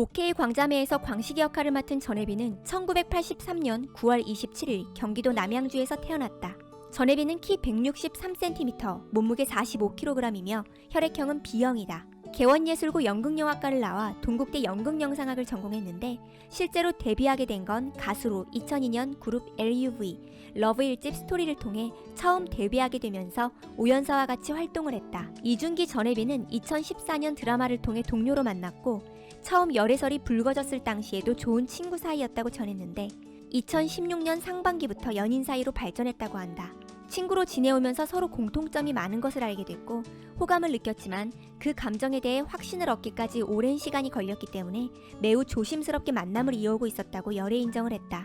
OK 광자매에서 광식이 역할을 맡은 전혜빈은 1983년 9월 27일 경기도 남양주에서 태어났다. 전혜빈은 키 163cm, 몸무게 45kg이며 혈액형은 B형이다. 개원예술고 연극영화과를 나와 동국대 연극영상학을 전공했는데 실제로 데뷔하게 된 건 가수로 2002년 그룹 LUV 러브 1집 스토리를 통해 처음 데뷔하게 되면서 오연서와 같이 활동을 했다. 이준기 전혜빈은 2014년 드라마를 통해 동료로 만났고 처음 열애설이 불거졌을 당시에도 좋은 친구 사이였다고 전했는데 2016년 상반기부터 연인 사이로 발전했다고 한다. 친구로 지내오면서 서로 공통점이 많은 것을 알게 됐고 호감을 느꼈지만 그 감정에 대해 확신을 얻기까지 오랜 시간이 걸렸기 때문에 매우 조심스럽게 만남을 이어오고 있었다고 열애 인정을 했다.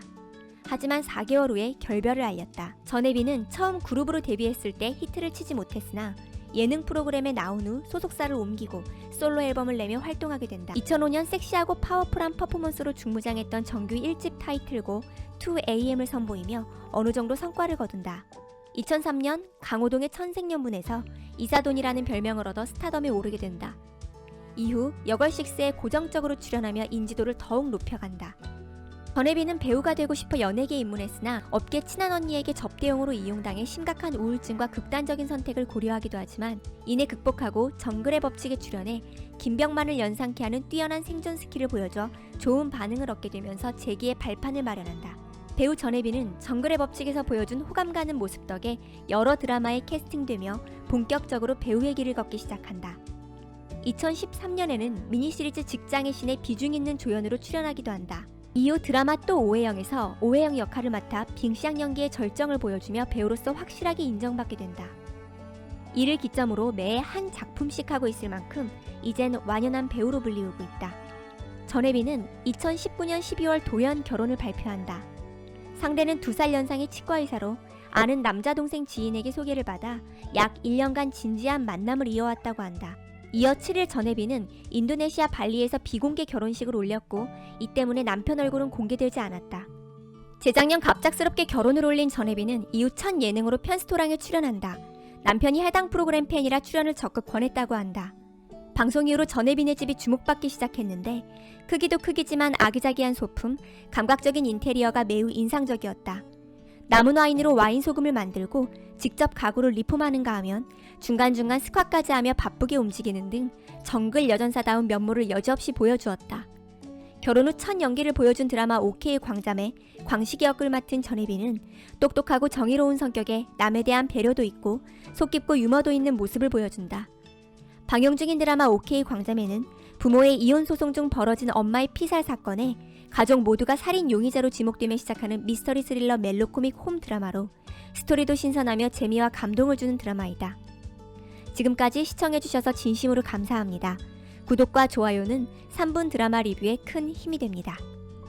하지만 4개월 후에 결별을 알렸다. 전혜빈은 처음 그룹으로 데뷔했을 때 히트를 치지 못했으나 예능 프로그램에 나온 후 소속사를 옮기고 솔로 앨범을 내며 활동하게 된다. 2005년 섹시하고 파워풀한 퍼포먼스로 중무장했던 정규 1집 타이틀곡 2AM을 선보이며 어느 정도 성과를 거둔다. 2003년 강호동의 천생연분에서 이사돈이라는 별명을 얻어 스타덤에 오르게 된다. 이후 여걸식스에 고정적으로 출연하며 인지도를 더욱 높여간다. 전혜빈은 배우가 되고 싶어 연예계에 입문했으나 업계 친한 언니에게 접대용으로 이용당해 심각한 우울증과 극단적인 선택을 고려하기도 하지만 이내 극복하고 정글의 법칙에 출연해 김병만을 연상케 하는 뛰어난 생존 스킬을 보여줘 좋은 반응을 얻게 되면서 재기의 발판을 마련한다. 배우 전혜빈은 정글의 법칙에서 보여준 호감 가는 모습 덕에 여러 드라마에 캐스팅되며 본격적으로 배우의 길을 걷기 시작한다. 2013년에는 미니시리즈 직장의 신에 비중 있는 조연으로 출연하기도 한다. 이후 드라마 또 오해영에서 오해영 역할을 맡아 빙시양 연기의 절정을 보여주며 배우로서 확실하게 인정받게 된다. 이를 기점으로 매해 한 작품씩 하고 있을 만큼 이젠 완연한 배우로 불리우고 있다. 전혜빈은 2019년 12월 돌연 결혼을 발표한다. 상대는 두 살 연상의 치과의사로 아는 남자 동생 지인에게 소개를 받아 약 1년간 진지한 만남을 이어왔다고 한다. 이어 7일 전혜빈은 인도네시아 발리에서 비공개 결혼식을 올렸고 이 때문에 남편 얼굴은 공개되지 않았다. 재작년 갑작스럽게 결혼을 올린 전혜빈은 이후 첫 예능으로 편스토랑에 출연한다. 남편이 해당 프로그램 팬이라 출연을 적극 권했다고 한다. 방송 이후로 전혜빈의 집이 주목받기 시작했는데 크기도 크기지만 아기자기한 소품, 감각적인 인테리어가 매우 인상적이었다. 나무 와인으로 와인 소금을 만들고 직접 가구를 리폼하는가 하면 중간중간 스쿼까지 하며 바쁘게 움직이는 등 정글 여전사다운 면모를 여지없이 보여주었다. 결혼 후 첫 연기를 보여준 드라마 OK 광자매 광식이 역을 맡은 전혜빈은 똑똑하고 정의로운 성격에 남에 대한 배려도 있고 속 깊고 유머도 있는 모습을 보여준다. 방영 중인 드라마 OK 광자매는 부모의 이혼 소송 중 벌어진 엄마의 피살 사건에 가족 모두가 살인 용의자로 지목되며 시작하는 미스터리 스릴러 멜로코믹 홈 드라마로 스토리도 신선하며 재미와 감동을 주는 드라마이다. 지금까지 시청해주셔서 진심으로 감사합니다. 구독과 좋아요는 3분 드라마 리뷰에 큰 힘이 됩니다.